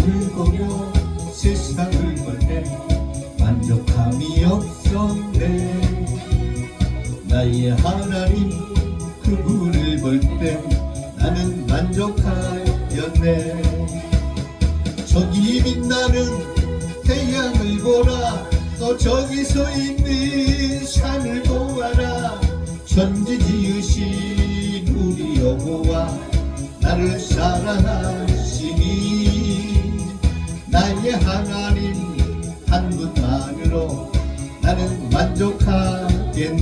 하늘을 보며 세상을 볼때 만족함이 없었네. 나의 하나님 그분을 볼 때 나는 만족하였네. 저기 빛나는 태양을 보라. 또 저기 서 있는 산을 보아라. 천지 지으신 우리 여호와 나를 사랑하시니 나의 하나님 한 분만으로 나는 만족하겠네.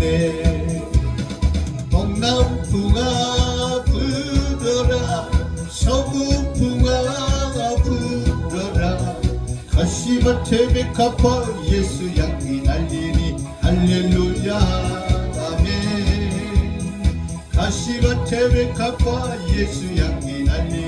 동남풍아 불어라 서북풍아 불어라. 가시밭에 백합화 예수 향기 날리니 할렐루야 아멘. 가시밭에 백합화 예수 향기 날리니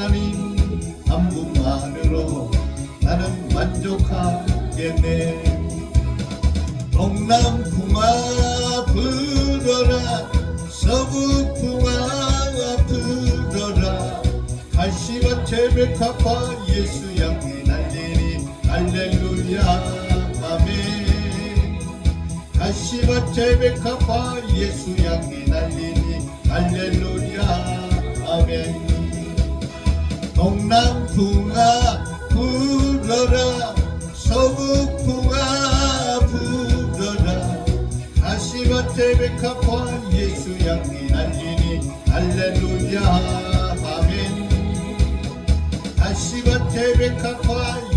만족하겠네 동남 풍아 불어라 서북풍아 불어라 갈시밭에 백합화 예수 향기 날리니 할렐루야 아멘. 갈시밭에 백합화 예수 향기 날리니 할렐루야 아멘. 동남 풍아 불어라 가시밭에 백합화 예수 향기 날리니 할렐루야 아멘 가시밭에 백합화